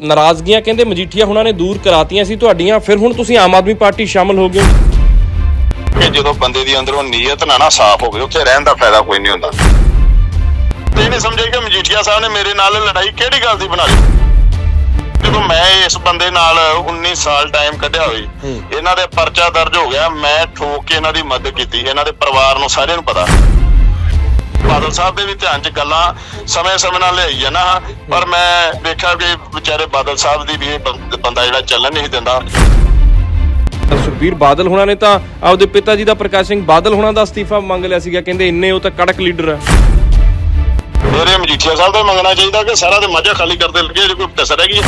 ਨਾਰਾਜ਼ਗੀਆਂ ਕਹਿੰਦੇ ਮਜੀਠੀਆ ਹੁਣਾਂ ਨੇ ਦੂਰ ਕਰਾਤੀਆਂ ਸੀ ਤੁਹਾਡੀਆਂ ਫਿਰ ਹੁਣ ਤੁਸੀਂ ਆਮ ਆਦਮੀ ਪਾਰਟੀ ਸ਼ਾਮਲ ਹੋ ਗਏ ਕਿ ਜਦੋਂ ਬੰਦੇ ਦੀ ਅੰਦਰੋਂ ਨੀਅਤ ਨਾ ਨਾ ਸਾਫ਼ ਹੋਵੇ ਉੱਥੇ ਰਹਿਣ ਦਾ ਫਾਇਦਾ ਕੋਈ ਨਹੀਂ ਹੁੰਦਾ। ਤੇ ਇਹਨੇ ਸਮਝਿਆ ਕਿ ਮਜੀਠੀਆ ਸਾਹਿਬ ਨੇ ਮੇਰੇ ਨਾਲ ਲੜਾਈ ਕਿਹੜੀ ਗੱਲ ਦੀ ਬਣਾ ਲਈ? ਜਦੋਂ ਮੈਂ ਇਸ ਬੰਦੇ ਨਾਲ 19 ਸਾਲ ਟਾਈਮ ਕੱਢਿਆ ਹੋਈ। ਇਹਨਾਂ ਦੇ ਪਰਚਾ ਦਰਜ ਹੋ ਗਿਆ ਮੈਂ ਠੋਕ ਕੇ ਇਹਨਾਂ ਦੀ ਮਦਦ ਕੀਤੀ ਇਹਨਾਂ ਦੇ ਪਰਿਵਾਰ ਨੂੰ ਸਾਰਿਆਂ ਨੂੰ ਪਤਾ। ਬਾਦਲ ਸਾਹਿਬ ਦੇ ਵੀ ਧਿਆਨ 'ਚ ਗੱਲਾਂ ਸਮੇਂ-ਸਮੇਂ ਨਾਲ ਲਿਆਈ ਜਾਣਾ ਪਰ ਮੈਂ ਵੇਖਿਆ ਕਿ ਵਿਚਾਰੇ ਬਾਦਲ ਸਾਹਿਬ ਦੀ ਵੀ ਇਹ ਬੰਦਾ ਜਿਹੜਾ ਚੱਲਣ ਨਹੀਂ ਦਿੰਦਾ। ਸੁਖਬੀਰ ਬਾਦਲ ਹੁਣਾਂ ਨੇ ਤਾਂ ਆਪਦੇ ਪਿਤਾ ਜੀ ਦਾ ਪ੍ਰਕਾਸ਼ ਸਿੰਘ ਬਾਦਲ ਹੁਣਾਂ ਦਾ ਅਸਤੀਫਾ ਮੰਗ ਲਿਆ ਸੀਗਾ ਕਹਿੰਦੇ ਇੰਨੇ ਉਹ ਤਾਂ ਕੜਕ ਲੀਡਰ ਆ। ਮੇਰੇ ਮਜੀਠੀਆ ਸਾਹਿਬ ਦਾ ਮੰਗਣਾ ਚਾਹੀਦਾ ਕਿ ਸਾਰਾ ਤੇ ਮਾਝਾ ਖਾਲੀ ਕਰਦੇ ਲੱਗੇ ਜੇ ਕੋਈ ਕਸਰ ਹੈਗੀ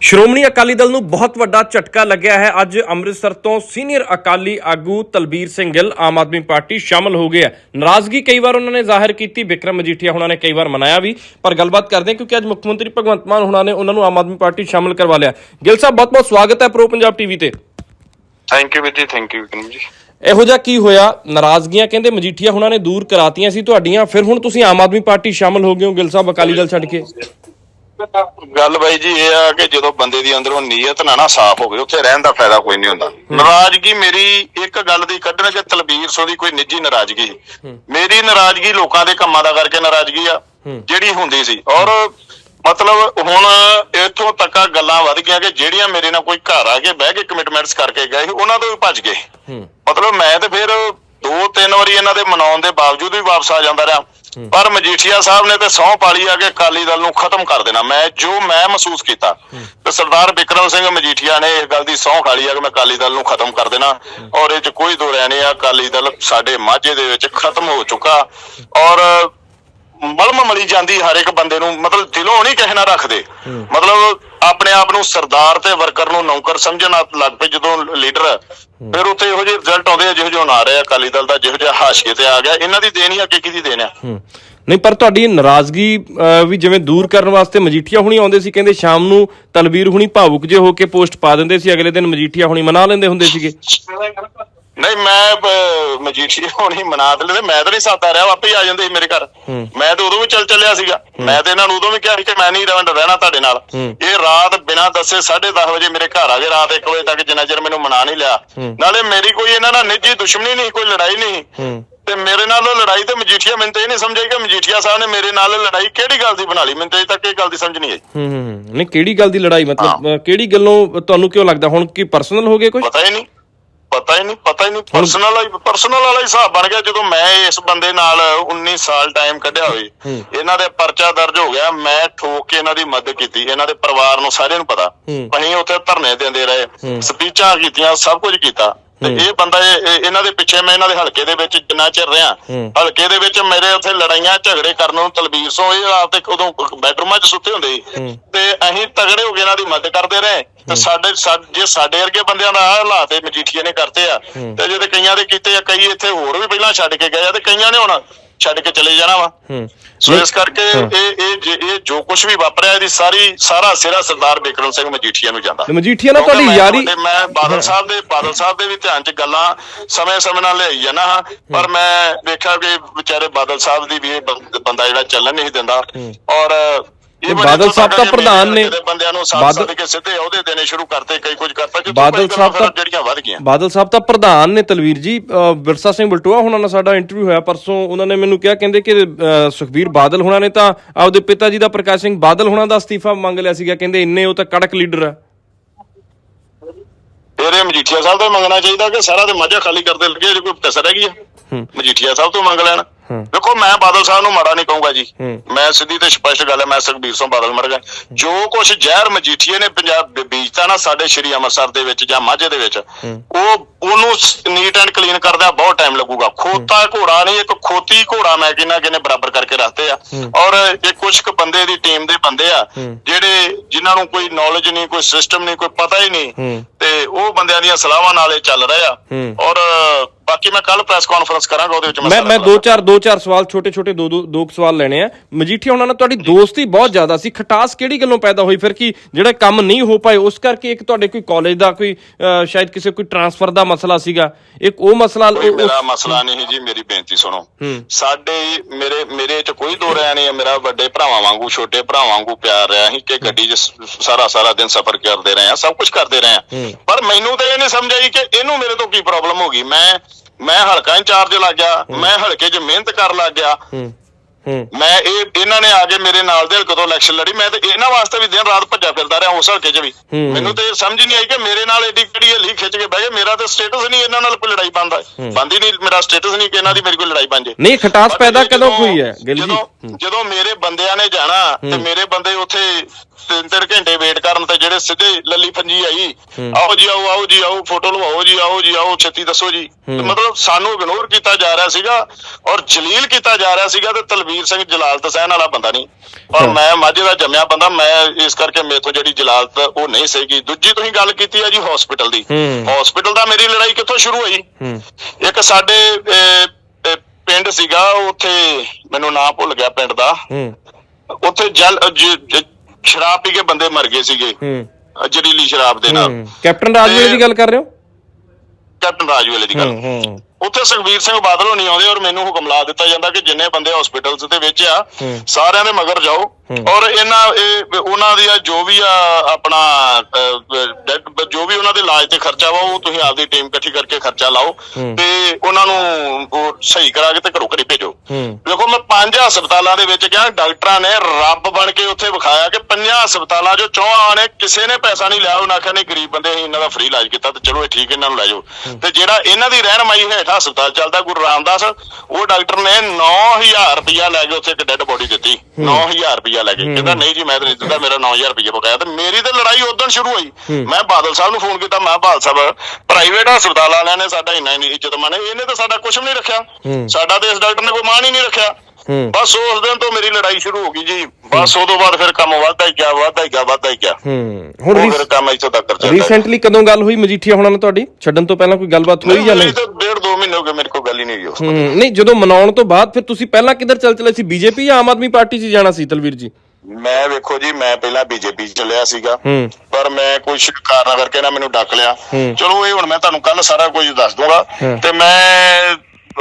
ਸ਼੍ਰੋਮਣੀ ਅਕਾਲੀ ਦਲ ਨੂੰ ਬਹੁਤ ਵੱਡਾ ਝਟਕਾ ਲੱਗਿਆ ਹੈ। ਅੱਜ ਅੰਮ੍ਰਿਤਸਰ ਤੋਂ ਸੀਨੀਅਰ ਅਕਾਲੀ ਆਗੂ ਤਲਬੀਰ ਸਿੰਘ ਗਿੱਲ ਆਮ ਆਦਮੀ ਪਾਰਟੀ ਸ਼ਾਮਲ ਹੋ ਗਏ ਹੈ। ਨਾਰਾਜ਼ਗੀ ਕਈ ਵਾਰ ਉਹਨਾਂ ਨੇ ਜ਼ਾਹਿਰ ਕੀਤੀ ਵਿਕਰਮ ਮਜੀਠੀਆ ਹੁਣਾਂ ਨੇ ਕਈ ਵਾਰ ਮਨਾਇਆ ਵੀ ਪਰ ਗੱਲਬਾਤ ਕਰਦੇ ਹਾਂ ਕਿਉਂਕਿ ਅੱਜ ਮੁੱਖ ਮੰਤਰੀ ਭਗਵੰਤ ਮਾਨ ਹੁਣਾਂ ਨੇ ਉਹਨਾਂ ਨੂੰ ਆਮ ਆਦਮੀ ਪਾਰਟੀ ਸ਼ਾਮਲ ਕਰਵਾ ਲਿਆ। ਗਿੱਲ ਸਾਹਿਬ ਬਹੁਤ ਬਹੁਤ ਸਵਾਗਤ ਹੈ ਪ੍ਰੋ ਪੰਜਾਬ ਟੀਵੀ ਤੇ। Thank you ji thank you Vikram ji. ਇਹੋ ਜਿਹਾ ਕੀ ਹੋਇਆ? ਨਾਰਾਜ਼ਗੀਆਂ ਕਹਿੰਦੇ ਮਜੀਠੀਆ ਹੁਣਾਂ ਨੇ ਦੂਰ ਕਰਾਤੀਆਂ ਸੀ ਤੁਹਾਡੀਆਂ ਫਿਰ ਹੁਣ ਤੁਸੀਂ ਆਮ ਆਦਮੀ ਪਾਰਟੀ ਸ਼ਾਮਲ ਹੋ ਗਏ ਹੋ ਗਿੱਲ ਸਾਹਿਬ ਅਕਾਲੀ ਦਲ ਛੱਡ ਕੇ। ਗੱਲ ਬਾਈ ਜੀ ਇਹ ਆ ਕਿ ਜਦੋਂ ਬੰਦੇ ਦੀ ਅੰਦਰੋਂ ਨੀਅਤ ਨਾ ਨਾ ਸਾਫ਼ ਹੋਵੇ ਉੱਥੇ ਰਹਿਣ ਦਾ ਫਾਇਦਾ ਕੋਈ ਨਹੀਂ ਹੁੰਦਾ। ਨਾਰਾਜ਼ਗੀ ਮੇਰੀ ਇੱਕ ਗੱਲ ਦੀ ਕੱਢਣ ਕਿ ਤਲਬੀਰ ਸੋ ਦੀ ਕੋਈ ਨਿੱਜੀ ਨਾਰਾਜ਼ਗੀ। ਮੇਰੀ ਨਾਰਾਜ਼ਗੀ ਲੋਕਾਂ ਦੇ ਕੰਮਾਂ ਦਾ ਕਰਕੇ ਨਾਰਾਜ਼ਗੀ ਆ ਜਿਹੜੀ ਹੁੰਦੀ ਸੀ। ਔਰ ਮਤਲਬ ਹੁਣ ਇੱਥੋਂ ਤੱਕ ਗੱਲਾਂ ਵੱਧ ਗਈਆਂ ਕਿ ਜਿਹੜੀਆਂ ਮੇਰੇ ਨਾਲ ਕੋਈ ਘਰ ਆ ਕੇ ਬਹਿ ਕੇ ਕਮਿਟਮੈਂਟਸ ਕਰਕੇ ਗਏ ਸੀ, ਉਹਨਾਂ ਤੋਂ ਵੀ ਭੱਜ ਗਏ। ਮਤਲਬ ਮੈਂ ਤੇ ਫਿਰ ਦੋ ਤਿੰਨ ਵਾਰੀ ਇਹਨਾਂ ਦੇ ਮਨਾਉਣ ਦੇ ਬਾਵਜੂਦ ਵੀ ਵਾਪਸ ਆ ਜਾਂਦਾ ਰਿਹਾ। ਪਰ ਮਜੀਠੀਆ ਸਾਹਿਬ ਨੇ ਤੇ ਸਹੁੰ ਪਾਲੀ ਆ ਕਿ ਅਕਾਲੀ ਦਲ ਨੂੰ ਖਤਮ ਕਰ ਦੇਣਾ। ਮੈਂ ਜੋ ਮੈਂ ਮਹਿਸੂਸ ਕੀਤਾ ਤੇ ਸਰਦਾਰ ਬਿਕਰਮ ਸਿੰਘ ਮਜੀਠੀਆ ਨੇ ਇਸ ਗੱਲ ਦੀ ਸਹੁੰ ਖਾਲੀ ਆ ਕਿ ਮੈਂ ਅਕਾਲੀ ਦਲ ਨੂੰ ਖਤਮ ਕਰ ਦੇਣਾ। ਔਰ ਇਹ ਚ ਕੋਈ ਦੋ ਰਹਿ ਨਹੀਂ ਆ। ਅਕਾਲੀ ਦਲ ਸਾਡੇ ਮਾਝੇ ਦੇ ਵਿੱਚ ਖਤਮ ਹੋ ਚੁੱਕਾ। ਔਰ ਮਲਮ ਮਲੀ ਜਾਂਦੀ ਹਰ ਇੱਕ ਬੰਦੇ ਨੂੰ ਮਤਲਬ ਦਿਲੋਂ ਨਹੀਂ ਕਹਿਣਾ ਰੱਖਦੇ। ਮਤਲਬ ਆਪਣੇ ਆਪ ਨੂੰ ਸਰਦਾਰ ਤੇ ਵਰਕਰ ਨੂੰ ਨੌਕਰ ਸਮਝਣ ਲੱਗ ਪਏ ਜਦੋਂ ਲੀਡਰ। ਫਿਰ ਉੱਥੇ ਇਹੋ ਜਿਹੇ ਰਿਜ਼ਲਟ ਆਉਂਦੇ ਆ ਜਿਹੋ ਜਿਹੇ ਹੁਣ ਆ ਰਹੇ ਆ ਅਕਾਲੀ ਦਲ ਦਾ ਜਿਹੋ ਜਿਹਾ ਹਾਸ਼ੀਏ ਤੇ ਆ ਗਿਆ। ਇਹਨਾਂ ਦੀ ਦੇਣ ਹੀ ਅੱਗੇ ਕਿਹਦੀ ਦੇਣ ਆ। ਨਹੀਂ ਪਰ ਤੁਹਾਡੀ ਨਾਰਾਜ਼ਗੀ ਵੀ ਜਿਵੇਂ ਦੂਰ ਕਰਨ ਵਾਸਤੇ ਮਜੀਠੀਆ ਹੁਣੀ ਆਉਂਦੇ ਸੀ ਕਹਿੰਦੇ ਸ਼ਾਮ ਨੂੰ ਤਲਵੀਰ ਹੁਣੀ ਭਾਵੁਕ ਜੇ ਹੋ ਕੇ ਪੋਸਟ ਪਾ ਦਿੰਦੇ ਸੀ ਅਗਲੇ ਦਿਨ ਮਜੀਠੀਆ ਹੁਣੀ ਮਨਾ ਲੈਂਦੇ ਹੁੰਦੇ ਸੀਗੇ। ਨਹੀਂ ਮੈਂ ਮਜੀਠੀਆ ਹੋਣੀ ਮਨਾ ਲੈਂਦੇ ਮੈਂ ਤਾਂ ਨਹੀਂ ਸਾਦਾ ਰਿਹਾ ਆਪੇ ਆ ਜਾਂਦੇ ਸੀ ਮੇਰੇ ਘਰ। ਮੈਂ ਤੇ ਉਦੋਂ ਵੀ ਚੱਲ ਚੱਲਿਆ ਸੀਗਾ। ਮੈਂ ਤੇ ਇਹਨਾਂ ਨੂੰ ਉਦੋਂ ਵੀ ਕਿਹਾ ਸੀ ਕਿ ਮੈਂ ਨਹੀਂ ਰਹਿਣਾ ਰਹਿਣਾ ਤੁਹਾਡੇ ਨਾਲ। ਇਹ ਰਾਤ ਬਿਨਾਂ ਦੱਸੇ 10:30 ਵਜੇ ਮੇਰੇ ਘਰ ਆ ਗਏ ਰਾਤ 1 ਵਜੇ ਤੱਕ ਜਿੰਨਾ ਚਿਰ ਮੈਨੂੰ ਮਨਾ ਨਹੀਂ ਲਿਆ। ਨਾਲੇ ਮੇਰੀ ਕੋਈ ਇਹਨਾਂ ਨਾਲ ਨਿੱਜੀ ਦੁਸ਼ਮਣੀ ਨਹੀਂ ਕੋਈ ਲੜਾਈ ਨਹੀਂ। ਤੇ ਮੇਰੇ ਨਾਲ ਉਹ ਲੜਾਈ ਤੇ ਮਜੀਠੀਆ ਮੈਨੂੰ ਤੇ ਇਹ ਨਹੀਂ ਸਮਝਿਆ ਕਿ ਮਜੀਠੀਆ ਸਾਹਿਬ ਨੇ ਮੇਰੇ ਨਾਲ ਲੜਾਈ ਕਿਹੜੀ ਗੱਲ ਦੀ ਬਣਾ ਲਈ? ਮੈਨੂੰ ਤੇ ਅਜੇ ਤੱਕ ਇਹ ਗੱਲ ਦੀ ਸਮਝ ਨਹੀਂ ਆਈ। ਹੂੰ ਹੂੰ। ਨਹੀਂ ਕਿਹੜੀ ਗੱਲ ਦੀ ਲੜਾਈ? ਮਤਲਬ ਕਿਹੜੀ ਗੱਲੋਂ ਤੁਹਾਨੂੰ ਕਿਉਂ ਲੱਗਦਾ? ਹੁਣ ਕੀ ਪਰਸਨਲ ਹੋ ਗਏ ਕੁਝ ਪਤਾ ਹੀ ਨਹੀਂ। ਪਤਾ ਹੀ ਨਹੀਂ ਪਤਾ ਹੀ ਨਹੀਂ ਪਰਸਨਲ ਪਰਸਨਲ ਵਾਲਾ ਹਿਸਾਬ ਬਣ ਗਿਆ ਜਦੋਂ ਮੈਂ ਇਸ ਬੰਦੇ ਨਾਲ 19 ਸਾਲ ਟਾਈਮ ਕੱਢਿਆ ਹੋਈ ਇਹਨਾਂ ਦੇ ਪਰਚਾ ਦਰਜ ਹੋ ਗਿਆ ਮੈਂ ਠੋਕ ਕੇ ਇਹਨਾਂ ਦੀ ਮਦਦ ਕੀਤੀ ਇਹਨਾਂ ਦੇ ਪਰਿਵਾਰ ਨੂੰ ਸਾਰਿਆਂ ਨੂੰ ਪਤਾ। ਅਸੀਂ ਉੱਥੇ ਧਰਨੇ ਦਿੰਦੇ ਰਹੇ ਸਪੀਚਾਂ ਕੀਤੀਆਂ ਸਭ ਕੁਝ ਕੀਤਾ। ਤੇ ਇਹ ਬੰਦਾ ਇਹ- ਇਹ- ਇਹਨਾਂ ਦੇ ਪਿੱਛੇ ਮੈਂ ਇਹਨਾਂ ਦੇ ਹਲਕੇ ਦੇ ਵਿੱਚ ਜਿੰਨਾ ਚਿਰ ਰਿਹਾ ਹਲਕੇ ਦੇ ਵਿੱਚ ਮੇਰੇ ਉੱਥੇ ਲੜਾਈਆਂ ਝਗੜੇ ਕਰਨ ਨੂੰ ਤਲਬੀਰ ਸੋ ਇਹ ਰਾਤ ਤੱਕ ਉਦੋਂ ਬੈਡਰੂਮਾਂ 'ਚ ਸੁੱਤੇ ਹੁੰਦੇ ਸੀ। ਤੇ ਅਸੀਂ ਤਗੜੇ ਹੋ ਕੇ ਇਹਨਾਂ ਦੀ ਮਦਦ ਕਰਦੇ ਰਹੇ। ਤੇ ਸਾਡੇ ਜੇ ਸਾਡੇ ਵਰਗੇ ਬੰਦਿਆਂ ਦਾ ਆਹ ਹਾਲਾਤ ਇਹ ਮਜੀਠੀਏ ਨੇ ਕਰਤੇ ਆ ਤੇ ਜਿਹੜੇ ਕਈਆਂ ਦੇ ਕੀਤੇ ਆ ਕਈ ਇੱਥੇ ਹੋਰ ਵੀ ਪਹਿਲਾਂ ਛੱਡ ਕੇ ਗਏ ਆ ਤੇ ਕਈਆਂ ਨੇ ਹੁਣ ਛੱਡ ਕੇ ਚਲੇ ਜਾਣਾ ਵਾ। ਸੋ ਇਸ ਕਰਕੇ ਇਹ ਇਹ ਇਹ ਜੋ ਕੁਝ ਵੀ ਵਾਪਰਿਆ ਇਹਦੀ ਸਾਰੀ ਸਾਰਾ ਸਿਰਾ ਸਰਦਾਰ ਬਿਕਰਮ ਸਿੰਘ ਮਜੀਠੀਆ ਨੂੰ ਜਾਂਦਾ। ਮਜੀਠੀਆ ਨਾਲ ਤੁਹਾਡੀ ਯਾਰੀ ਮੈਂ ਬਾਦਲ ਸਾਹਿਬ ਦੇ ਬਾਦਲ ਸਾਹਿਬ ਦੇ ਵੀ ਧਿਆਨ 'ਚ ਗੱਲਾਂ ਸਮੇਂ-ਸਮੇਂ ਨਾਲ ਲਿਆਈ ਜਾਣਾ ਪਰ ਮੈਂ ਵੇਖਿਆ ਕਿ ਵਿਚਾਰੇ ਬਾਦਲ ਸਾਹਿਬ ਦੀ ਵੀ ਇਹ ਬੰਦਾ ਜਿਹੜਾ ਚੱਲਣ ਨਹੀਂ ਦਿੰਦਾ। ਔਰ ਇਹ ਬਾਦਲ ਸਾਹਿਬ ਤਾਂ ਪ੍ਰਧਾਨ ਨੇ। ਜਿਹੜੇ ਬੰਦਿਆਂ ਨੂੰ ਸਾਥ ਸੱਦ ਕੇ ਸਿੱਧੇ ਅਹੁਦੇ ਦੇਣੇ ਸ਼ੁਰੂ ਕਰਤੇ ਕਈ ਕੁਝ ਕਰਤਾ ਜਿੱਥੋਂ ਬਾਦਲ ਸਾਹਿਬ ਤਾਂ- ਜਿਹੜੀਆਂ ਵੱਧ ਗਈਆਂ। ਬਾਦਲ ਸਾਹਿਬ ਤਾਂ ਪ੍ਰਧਾਨ ਨੇ ਤਲਵੀਰ ਜੀ ਬਿਰਸਾ ਸਿੰਘ ਬਲਟੋਆ ਹੁਣਾਂ ਨਾਲ ਸਾਡਾ ਇੰਟਰਵਿਊ ਹੋਇਆ ਪਰਸੋਂ ਉਹਨਾਂ ਨੇ ਮੈਨੂੰ ਕਿਹਾ ਕਹਿੰਦੇ ਕਿ ਸੁਖਬੀਰ ਬਾਦਲ ਹੁਣਾਂ ਨੇ ਤਾਂ ਆਪਦੇ ਪਿਤਾ ਜੀ ਦਾ ਪ੍ਰਕਾਸ਼ ਸਿੰਘ ਬਾਦਲ ਹੁਣਾਂ ਦਾ ਅਸਤੀਫਾ ਮੰਗ ਲਿਆ ਸੀਗਾ ਕਹਿੰਦੇ ਇੰਨੇ ਉਹ ਤਾਂ ਕੜਕ ਲੀਡਰ ਆ। ਫਿਰ ਇਹ ਮਜੀਠੀਆ ਸਾਹਿਬ ਤੋਂ ਮੰਗਣਾ ਚਾਹੀਦਾ ਕਿ ਸਾਰਾ ਤੇ ਮਾਝਾ ਖਾਲੀ ਕਰਦੇ ਲੱਗੇ ਜੇ ਕੋਈ ਕਸਰ ਹੈਗੀ ਆ। ਮਜੀਠੀਆ ਸਾਹਿਬ ਤੋਂ ਮੰਗ ਲੈਣ। ਦੇਖੋ ਮੈਂ ਬਾਦਲ ਸਾਹਿਬ ਨੂੰ ਮਾੜਾ ਨਹੀਂ ਕਹੂੰਗਾ ਜੀ। ਮੈਂ ਸਿੱਧੀ ਤੇ ਸਪਸ਼ਟ ਗੱਲ ਹੈ ਮੈਂ ਸੁਖਬੀਰ ਸਿੰਘ ਬਾਦਲ ਮਰ ਗਿਆ। ਜੋ ਕੁਝ ਜ਼ਹਿਰ ਮਜੀਠੀਏ ਨੇ ਪੰਜਾਬ ਬੀਜਤਾ ਨਾ ਸਾਡੇ ਸ਼੍ਰੀ ਅੰਮ੍ਰਿਤਸਰ ਦੇ ਵਿੱਚ ਜਾਂ ਮਾਝੇ ਦੇ ਵਿੱਚ ਉਹ ਉਹਨੂੰ ਨੀਟ ਐਂਡ ਕਲੀਨ ਕਰਦਿਆਂ ਬਹੁਤ ਟਾਈਮ ਲੱਗੂਗਾ। ਖੋਤਾ ਘੋੜਾ ਨਹੀਂ ਇੱਕ ਖੋਤੀ ਘੋੜਾ ਮੈਂ ਕਿੰਨਾ ਕਿਨੇ ਬਰਾਬਰ ਕਰਕੇ ਰੱਖਦੇ ਆ। ਔਰ ਇਹ ਕੁਝ ਕੁ ਬੰਦੇ ਦੀ ਟੀਮ ਦੇ ਬੰਦੇ ਆ ਜਿਹੜੇ ਜਿਨ੍ਹਾਂ ਨੂੰ ਕੋਈ ਨੌਲੇਜ ਨਹੀਂ ਕੋਈ ਸਿਸਟਮ ਨਹੀਂ ਕੋਈ ਪਤਾ ਹੀ ਨਹੀਂ ਤੇ ਉਹ ਬੰਦਿਆਂ ਦੀਆਂ ਸਲਾਹਾਂ ਨਾਲ ਇਹ ਚੱਲ ਰਹੇ ਆ। ਔਰ ਬਾਕੀ ਮੈਂ ਕੱਲ ਪ੍ਰੈਸ ਕਾਨਫਰੰਸ ਕਰਾਂਗਾ ਉਹਦੇ ਵਿੱਚ ਮੈਂ ਮੈਂ ਦੋ ਚਾਰ ਦੋ ਚਾਰ ਸਵਾਲ ਛੋਟੇ ਛੋਟੇ ਦੋ ਦੋ ਦੋ ਸਵਾਲ ਲੈਣੇ ਆ। ਮਜੀਠੀਆ ਉਹਨਾਂ ਨਾਲ ਤੁਹਾਡੀ ਦੋਸਤੀ ਬਹੁਤ ਜ਼ਿਆਦਾ ਸੀ। ਖਟਾਸ ਕਿਹੜੀ ਗੱਲੋਂ ਪੈਦਾ ਹੋਈ? ਫਿਰ ਕੀ ਜਿਹੜਾ ਕੰਮ ਨਹੀਂ ਹੋ ਪਾਏ ਉਸ ਕਰਕੇ ਇੱਕ ਤੁਹਾਡੇ ਕੋਈ ਕਾਲਜ ਦਾ ਕੋਈ ਸ਼ਾਇਦ ਕਿਸੇ ਕੋਈ ਟਰਾਂਸਫਰ ਦਾ ਮਸਲਾ ਸੀਗਾ। ਇੱਕ ਉਹ ਮਸਲਾ ਮੇਰਾ ਮਸਲਾ ਨਹੀਂ ਜੀ ਮੇਰੀ ਬੇਨਤੀ ਸੁਣੋ। ਸਾਡੇ ਮੇਰੇ ਮੇਰੇ ਚ ਕੋਈ ਦੋ ਰਾय ਨਹੀਂ ਮੇਰਾ ਵੱਡੇ ਭਰਾਵਾਂ ਵਾਂਗੂ ਛੋਟੇ ਭਰਾਵਾਂ ਵਾਂਗੂ ਪਿਆਰ ਰਿਹਾ ਸੀ ਕਿ ਗੱਡੀ 'ਚ ਸਾਰਾ ਸਾਰਾ ਦਿਨ ਸਫ਼ਰ ਕਰਦੇ ਰਹੇ ਆ ਸਭ ਕੁਝ ਕਰਦੇ ਰਹੇ ਆ ਪਰ ਮੈਨੂੰ ਤਾਂ ਇਹ ਨਹੀਂ ਸਮਝ ਆਈ ਕਿ ਇਹਨੂੰ ਮੇਰੇ ਤੋਂ ਕੀ ਪ੍ਰੋਬਲਮ ਹੋ ਗਈ। ਮੈਂ ਮੈਂ ਹਲਕਾ ਇੰਚਾਰਜ ਲੱਗ ਗਿਆ ਮੈਂ ਹਲਕੇ 'ਚ ਮਿਹਨਤ ਕਰਨ ਲੱਗ ਗਿਆ। ਮੈਂ ਇਹ ਇਹਨਾਂ ਨੇ ਆ ਕੇ ਮੇਰੇ ਨਾਲ ਦੇ ਹਲਕੇ ਤੋਂ ਇਲੈਕਸ਼ਨ ਲੜੀ ਮੈਂ ਤੇ ਇਹਨਾਂ ਵਾਸਤੇ ਵੀ ਦਿਨ ਰਾਤ ਭੱਜਾ ਫਿਰਦਾ ਰਿਹਾ ਉਸ ਹਲਕੇ 'ਚ ਵੀ। ਮੈਨੂੰ ਤੇ ਸਮਝ ਨਹੀਂ ਆਈ ਕਿ ਮੇਰੇ ਨਾਲ ਏਡੀ ਕਿਹੜੀ ਹਲੀ ਖਿੱਚ ਕੇ ਬਹਿ ਗਏ ਮੇਰਾ ਤੇ ਸਟੇਟਸ ਨਹੀਂ ਇਹਨਾਂ ਨਾਲ ਕੋਈ ਲੜਾਈ ਬਣਦਾ। ਬੰਦੀ ਨਹੀਂ ਮੇਰਾ ਸਟੇਟਸ ਨਹੀਂ ਕਿ ਇਹਨਾਂ ਦੀ ਮੇਰੀ ਕੋਈ ਲੜਾਈ ਬਣ ਜੇ। ਨਹੀਂ ਖਟਾਸ ਪੈਦਾ ਕਦੋਂ ਹੋਈ ਹੈ ਗਿਲ ਜੀ? ਜਦੋਂ ਮੇਰੇ ਬੰਦਿਆਂ ਨੇ ਜਾਣਾ ਤੇ ਮੇਰੇ ਬੰਦੇ ਉੱਥੇ ਤਿੰਨ ਤਿੰਨ ਘੰਟੇ ਵੇਟ ਕਰਨ ਤੇ ਜਿਹੜੇ ਸਿੱਧੇ ਲੱਲੀ ਫੰਜੀ ਆਈ ਆਓ ਜੀ ਆਓ ਆਓ ਜੀ ਆਓ ਫੋਟੋ ਲਵਾਓ ਜੀ ਆਓ ਜੀ ਆਓ ਛੇਤੀ ਦੱਸੋ ਜੀ। ਮਤਲਬ ਸਾਨੂੰ ਇਗਨੋਰ ਕੀਤਾ ਜਾ ਰਿਹਾ ਸੀਗਾ ਔਰ ਜਲੀਲ ਕੀਤਾ ਜਾ ਰਿਹਾ ਸੀਗਾ ਤੇ ਤਲਵੀਰ ਸਿੰਘ ਜਲਾਲਤ ਸਹਿਣ ਵਾਲਾ ਬੰਦਾ ਨਹੀਂ। ਔਰ ਮੈਂ ਮਾਝੇ ਦਾ ਜੰਮਿਆ ਬੰਦਾ ਮੈਂ ਇਸ ਕਰਕੇ ਮੇਥੋਂ ਜਿਹੜੀ ਜਲਾਲਤ ਉਹ ਨਹੀਂ ਸਹੀਗੀ ਦੂਜੀ ਤੁਸੀਂ ਗੱਲ ਕੀਤੀ ਹੈ ਜੀ ਹਸਪੀਟਲ ਦੀ। ਹਸਪੀਟਲ ਦਾ ਮੇਰੀ ਲੜਾਈ ਕਿੱਥੋਂ ਸ਼ੁਰੂ ਹੋਈ? ਇੱਕ ਸਾਡੇ ਪਿੰਡ ਸੀਗਾ ਉੱਥੇ ਮੈਨੂੰ ਨਾਂ ਭੁੱਲ ਗਿਆ ਪਿੰਡ ਦਾ। ਉੱਥੇ ਜਲ ਸ਼ਰਾਬ ਪੀ ਕੇ ਬੰਦੇ ਮਰ ਗਏ ਸੀਗੇ। ਜ਼ਹਿਰੀਲੀ ਸ਼ਰਾਬ ਦੇ ਨਾਲ। ਕੈਪਟਨ ਰਾਜਵੀਰ ਦੀ ਗੱਲ ਕਰ ਰਹੇ ਹੋ? ਕੈਪਟਨ ਰਾਜਵੇਲੇ ਦੀ ਗੱਲ। ਉੱਥੇ ਸੁਖਬੀਰ ਸਿੰਘ ਬਾਦਲ ਹੋਣੀ ਆਉਂਦੇ ਔਰ ਮੈਨੂੰ ਹੁਕਮ ਲਾ ਦਿੱਤਾ ਜਾਂਦਾ ਕਿ ਜਿੰਨੇ ਬੰਦੇ ਹਸਪੀਟਲਸ ਦੇ ਵਿੱਚ ਆ। ਸਾਰਿਆਂ ਦੇ ਮਗਰ ਜਾਓ ਔਰ ਇਹਨਾਂ ਇਹ ਉਹਨਾਂ ਦੀ ਜੋ ਵੀ ਆ ਆਪਣਾ ਜੋ ਵੀ ਉਹਨਾਂ ਦੇ ਇਲਾਜ ਤੇ ਖਰਚਾ ਵਾ ਉਹ ਤੁਸੀਂ ਆਪਦੀ ਟੀਮ ਇਕੱਠੀ ਕਰਕੇ ਖਰਚਾ ਲਾਓ। ਤੇ ਉਹਨਾਂ ਨੂੰ ਸਹੀ ਕਰਾ ਕੇ ਤੇ ਘਰੋਂ ਘਰੀ ਭੇਜੋ। ਦੇਖੋ ਮੈਂ ਪੰਜ ਹਸਪਤਾਲਾਂ ਦੇ ਵਿੱਚ ਗਿਆ ਡਾਕਟਰਾਂ ਨੇ ਰੱਬ ਬਣ ਕੇ ਉੱਥੇ ਵਿਖਾਇਆ ਕਿ ਪੰਜਾਂ ਹਸਪਤਾਲਾਂ ਚੋਂ ਚੌਹਾਂ ਨੇ ਕਿਸੇ ਨੇ ਪੈਸਾ ਨਹੀਂ ਲਿਆ ਉਹਨਾਂ ਆਖਿਆ ਨਹੀਂ ਗਰੀਬ ਬੰਦੇ ਅਸੀਂ ਇਹਨਾਂ ਦਾ ਫ੍ਰੀ ਇਲਾਜ ਕੀਤਾ ਤੇ ਚਲੋ ਇਹ ਠੀਕ ਇਹਨਾਂ ਨੂੰ ਲੈ ਜਾਓ। ਤੇ ਜਿਹੜਾ ਇਹਨਾਂ ਦੀ ਰਹਿਨਮਾਈ ਹੇਠ ਹਸਪਤਾਲ ਚੱਲਦਾ ਗੁਰੂ ਰਾਮਦਾਸ ਉਹ ਡਾਕਟਰ ਨੇ 9000 ਰੁਪਇਆ ਲੈ ਕੇ ਉੱਥੇ ਇੱਕ ਡੈੱਡ ਬੋਡੀ ਦਿੱਤੀ। 9000 ਰੁਪਇਆ। ਲੈ ਕੇ ਕਹਿੰਦਾ ਨਹੀਂ ਜੀ ਮੈਂ ਤਾਂ ਨਹੀਂ ਦਿੰਦਾ ਮੇਰਾ 9000 ਰੁਪਇਆ ਬਕਾਇਆ। ਤੇ ਮੇਰੀ ਤੇ ਲੜਾਈ ਉਦੋਂ ਸ਼ੁਰੂ ਹੋਈ। ਮੈਂ ਬਾਦਲ ਸਾਹਿਬ ਨੂੰ ਫੋਨ ਕੀਤਾ ਮੈਂ ਬਾਦਲ ਸਾਹਿਬ ਪ੍ਰਾਈਵੇਟ ਹਸਪਤਾਲ ਵਾਲਿਆਂ ਨੇ ਸਾਡਾ ਇੰਨਾ ਇੰਨੀ ਇੱਜ਼ਤ ਮਾਨੇ ਇਹਨੇ ਤਾਂ ਸਾਡਾ ਕੁਝ ਵੀ ਨਹੀਂ ਰੱਖਿਆ। ਸਾਡਾ ਤੇ ਇਸ ਡਾਕਟਰ ਨੇ ਕੋਈ ਮਾਣ ਹੀ ਨਹੀਂ ਰੱਖਿਆ। ਬਸ ਉਸ ਦਿਨ ਤੋਂ ਮੇਰੀ ਲੜਾਈ ਸ਼ੁਰੂ ਹੋ ਗਈ ਜੀ। ਬਸ ਉਦੋਂ ਬਾਅਦ ਫਿਰ ਕੰਮ ਵੱਧਦਾ ਹੀ ਗਿਆ ਵੱਧਦਾ ਹੀ ਗਿਆ ਵੱਧਦਾ ਹੀ ਗਿਆ। ਹੂੰ। ਹੁਣ ਫਿਰ ਕੰਮ ਇੱਥੋਂ ਤੱਕ ਚੱਲਦਾ। ਰੀਸੈਂਟਲੀ ਕਦੋਂ ਗੱਲ ਹੋਈ ਮਜੀਠੀਆ ਹੋਣਾ ਨਾਲ ਤੁਹਾਡੀ? ਛੱਡਣ ਤੋਂ ਪਹਿਲਾਂ ਕੋਈ ਗੱਲਬਾਤ ਹੋਈ ਜਾਂ ਨਹੀਂ? ਤਾਂ ਡੇਢ ਦੋ ਮਹੀਨੇ ਹੋ ਗਏ ਮੇਰੇ ਕੋਲ ਗੱਲ ਹੀ ਨਹੀਂ ਹੋਈ ਉਸ ਹੂੰ ਨਹੀਂ ਜਦੋਂ ਮਨਾਉਣ ਤੋਂ ਬਾਅਦ ਫਿਰ ਤੁਸੀਂ ਪਹਿਲਾਂ ਕਿੱਧਰ ਚੱਲ ਚਲੇ ਸੀ? ਬੀਜੇਪੀ ਜਾਂ ਆਮ ਆਦਮੀ ਪਾਰਟੀ 'ਚ ਜਾਣਾ ਸੀ ਤਲਵੀਰ ਜੀ? ਮੈਂ ਵੇਖੋ ਜੀ ਮੈਂ ਪਹਿਲਾਂ ਬੀਜੇਪੀ ਚ ਚੱਲਿਆ ਸੀਗਾ। ਪਰ ਮੈਂ ਕੁਝ ਕਾਰਨਾਂ ਕਰਕੇ ਨਾ ਮੈਨੂੰ ਡੱਕ ਲਿਆ। ਚਲੋ ਇਹ ਹੁਣ ਮੈਂ ਤੁਹਾਨੂੰ ਕੱਲ ਸਾਰਾ ਕੁਝ ਦੱਸ ਦੂੰਗਾ। ਤੇ ਮੈਂ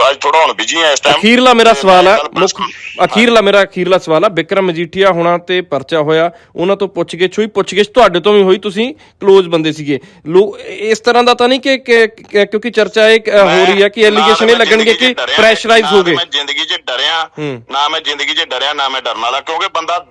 ਅੱਜ ਥੋੜਾ ਹੁਣ ਬਿਜ਼ੀ ਆ ਇਸ ਟਾਈਮ ਅਖੀਰਲਾ ਮੇਰਾ ਸਵਾਲ ਹੈ ਮੁੱਖ ਅਖੀਰਲਾ ਮੇਰਾ ਅਖੀਰਲਾ ਸਵਾਲ ਹੈ ਬਿਕਰਮ ਮਜੀਠੀਆ ਹੋਣਾ ਤੇ ਪਰਚਾ ਹੋਇਆ। ਉਹਨਾਂ ਤੋਂ ਪੁੱਛਗਿੱਛ ਹੋਈ। ਪੁੱਛਗਿੱਛ ਤੁਹਾਡੇ ਤੋਂ ਵੀ ਹੋਈ। ਤੁਸੀਂ ক্লোਜ਼ ਬੰਦੇ ਸੀਗੇ। ਲੋਕ ਇਸ ਤਰ੍ਹਾਂ ਦਾ ਤਾਂ ਨਹੀਂ ਕਿ ਕਿਉਂਕਿ ਚਰਚਾ ਇਹ ਹੋ ਰਹੀ ਹੈ ਕਿ ਐਲੀਗੇਸ਼ਨ ਇਹ ਲੱਗਣਗੇ ਕਿ ਪ੍ਰੈਸ਼ਰਾਈਜ਼ ਨਾ ਹੋ ਗਏ। ਮੈਂ ਜ਼ਿੰਦਗੀ 'ਚ ਡਰਿਆ। ਨਾ ਮੈਂ ਜ਼ਿੰਦਗੀ 'ਚ ਡਰਿਆ ਨਾ ਮੈਂ ਡਰਨ ਵਾਲਾ। ਕਿਉਂਕਿ ਬੰਦਾ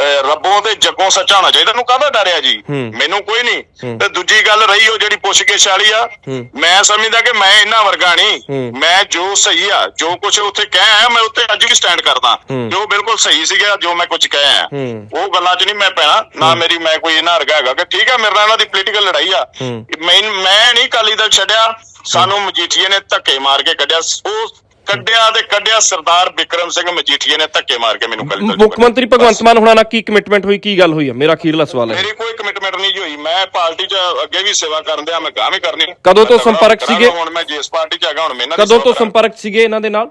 ਰੱਬੋਂ ਤੇ ਜੱਗੋਂ ਸੱਚਾ ਹੋਣਾ ਚਾਹੀਦਾ। ਉਹਨੂੰ ਕਾਹਦਾ ਡਰਿਆ ਜੀ? ਹੂੰ। ਮੈਨੂੰ ਕੋਈ ਨਹੀਂ। ਤੇ ਦੂਜੀ ਗੱਲ ਰਹੀ ਉਹ ਜਿਹੜੀ ਪੁੱਛਗਿੱਛ ਵਾਲੀ ਆ। ਹੂੰ। ਮੈਂ ਸਮਝਦਾ ਕਿ ਮੈਂ ਇਹਨਾਂ ਵਰਗਾ ਨਹੀਂ। ਹੂੰ। ਮੈਂ ਜੋ ਸਹੀ ਆ ਜੋ ਕੁਝ ਉੱਥੇ ਕਹਿਆ ਮੈਂ ਉੱਤੇ ਅੱਜ ਵੀ ਸਟੈਂਡ ਕਰਦਾ। ਹੂੰ। ਜੋ ਬਿਲਕੁਲ ਸਹੀ ਸੀਗਾ ਜੋ ਮੈਂ ਕੁਝ ਕਹਿਆ ਹੂੰ। ਉਹ ਗੱਲਾਂ 'ਚ ਨਹੀਂ ਮੈਂ ਪੈਣਾ। ਨਾ ਮੇਰੀ ਮੈਂ ਕੋਈ ਇਹਨਾਂ ਵਰਗਾ ਹੈਗਾ ਕਿ ਠੀਕ ਆ ਮੇਰੇ ਨਾਲ ਇਹਨਾਂ ਦੀ ਪੋਲੀਟੀਕਲ ਲੜਾਈ ਆ। ਹੂੰ। ਮੈਂ ਮੈਂ ਨਹੀਂ ਕਾਲੀ ਦਲ ਛੱਡਿਆ। ਸਾਨੂੰ ਮਜੀਠੀਏ ਨੇ ਧੱਕੇ ਮਾਰ ਕੇ ਕੱਢਿਆ। ਉਹ ਕੱਢਿਆ ਤੇ ਕੱਢਿਆ ਸਰਦਾਰ ਵਿਕਰਮ ਸਿੰਘ ਮਜੀਠੀਏ ਨੇ ਧੱਕੇ ਮਾਰ ਕੇ ਮੈਨੂੰ ਚੋਂ ਮੁੱਖ ਮੰਤਰੀ ਭਗਵੰਤ ਮਾਨ ਹੋਣਾ ਨਾਲ ਕੀ ਕਮਿਟਮੈਂਟ ਹੋਈ ਕੀ ਗੱਲ ਹੋਈ ਹੈ ਮੇਰਾ ਅਖੀਰਲਾ ਸਵਾਲ ਹੈ। ਮੇਰੀ ਕੋਈ ਕਮਿਟਮੈਂਟ ਨਹੀਂ ਹੋਈ। ਮੈਂ ਪਾਰਟੀ 'ਚ ਅੱਗੇ ਵੀ ਸੇਵਾ ਕਰਨ ਦਿਆ ਮੈਂ ਗਾਂ ਵੀ ਕਰਨੀ। ਕਦੋਂ ਤੋਂ ਸੰਪਰਕ ਸੀਗੇ? ਹੁਣ ਮੈਂ ਜਿਸ ਪਾਰਟੀ 'ਚ ਹੈਗਾ ਹੁਣ ਮੈਂ ਕਦੋਂ ਤੋਂ। ਸੰਪਰਕ ਸੀਗੇ ਇਹਨਾਂ ਦੇ ਨਾਲ?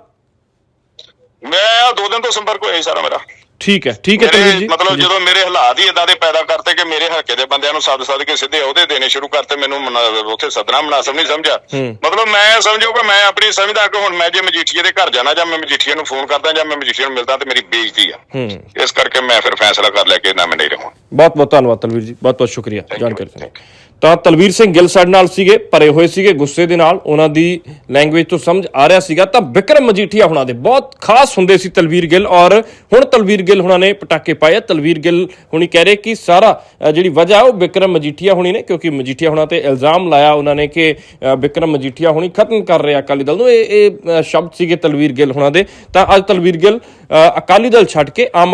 ਮੈਂ ਦੋ ਦਿਨ ਤੋਂ ਸੰਪਰਕ ਹੋਇਆ ਸਾਰਾ ਮੇਰਾ। ਠੀਕ ਹੈ ਠੀਕ ਹੈ ਮੇਰੇ ਜੀ। ਮਤਲਬ। ਜਦੋਂ ਮੇਰੇ ਹਾਲਾਤ ਹੀ ਇਦਾਂ ਦੇ ਪੈਦਾ ਕਰਤੇ ਕਿ ਮੇਰੇ ਹਲਕੇ ਦੇ ਬੰਦਿਆਂ ਨੂੰ ਸੱਦ ਸੱਦ ਕੇ ਸਿੱਧੇ ਅਹੁਦੇ ਦੇਣੇ ਸ਼ੁਰੂ ਕਰਤੇ ਮੈਨੂੰ ਮਨਾ- ਉੱਥੇ ਸੱਦਣਾ ਮੁਨਾਸਬ ਨਹੀਂ ਸਮਝਿਆ। ਹੂੰ। ਮਤਲਬ ਮੈਂ ਸਮਝੋ ਕਿ ਮੈਂ ਆਪਣੀ ਸਮਝਦਾ ਕਿ ਹੁਣ ਮੈਂ ਜੇ ਮਜੀਠੀਏ ਦੇ ਘਰ ਜਾਣਾ ਜਾਂ ਮੈਂ ਮਜੀਠੀਏ ਨੂੰ ਫੋਨ ਕਰਦਾ ਜਾਂ ਮੈਂ ਮਜੀਠੀਏ ਨੂੰ ਮਿਲਦਾ ਤੇ ਮੇਰੀ ਬੇਇੱਜ਼ਤੀ ਆ। ਹੂੰ। ਇਸ ਕਰਕੇ ਮੈਂ ਫਿਰ ਫੈਸਲਾ ਕਰ ਲਿਆ ਕਿ ਨਾ ਮੈਂ ਨਹੀਂ ਰਹਾਂ ਬਹੁਤ ਬਹੁਤ ਧੰਨਵਾਦ ਤਲਵੀਰ ਜੀ ਬਹੁਤ ਬਹੁਤ ਸ਼ੁਕਰੀਆ ਜਾਣਕਾਰੀ thank ਲਈ ਤਾਂ ਤਲਵੀਰ ਸਿੰਘ ਗਿੱਲ ਸਾਡੇ ਨਾਲ ਸੀਗੇ ਭਰੇ ਹੋਏ ਸੀਗੇ ਗੁੱਸੇ ਦੇ ਨਾਲ ਉਹਨਾਂ ਦੀ ਲੈਂਗੁਏਜ ਤੋਂ ਸਮਝ ਆ ਰਿਹਾ ਸੀਗਾ। ਤਾਂ ਵਿਕਰਮ ਮਜੀਠੀਆ ਹੁਣਾਂ ਦੇ ਬਹੁਤ ਖਾਸ ਹੁੰਦੇ ਸੀ ਤਲਵੀਰ ਗਿੱਲ ਔਰ ਹੁਣ ਤਲਵੀਰ ਗਿੱਲ ਹੁਣਾਂ ਨੇ ਪਟਾਕੇ ਪਾਏ ਆ। ਤਲਵੀਰ ਗਿੱਲ ਹੁਣੀ ਕਹਿ ਰਹੇ ਕਿ ਸਾਰਾ ਜਿਹੜੀ ਵਜ੍ਹਾ ਉਹ ਵਿਕਰਮ ਮਜੀਠੀਆ ਹੁਣੀ ਨੇ ਕਿਉਂਕਿ ਮਜੀਠੀਆ ਹੁਣਾਂ ਤੇ ਇਲਜ਼ਾਮ ਲਾਇਆ ਉਹਨਾਂ ਨੇ ਕਿ ਅ, ਵਿਕਰਮ ਮਜੀਠੀਆ ਹੁਣੀ ਖਤਮ ਕਰ ਰਿਹਾ ਅਕਾਲੀ ਦਲ ਨੂੰ। ਇਹ ਇਹ ਸ਼ਬਦ ਸੀਗੇ ਤਲਵੀਰ ਗਿੱਲ ਹੁਣਾਂ ਦੇ। ਤਾਂ ਅੱਜ ਤਲਵੀਰ ਗਿੱਲ ਅਕਾਲੀ ਦਲ ਛੱਡ ਕੇ ਆਮ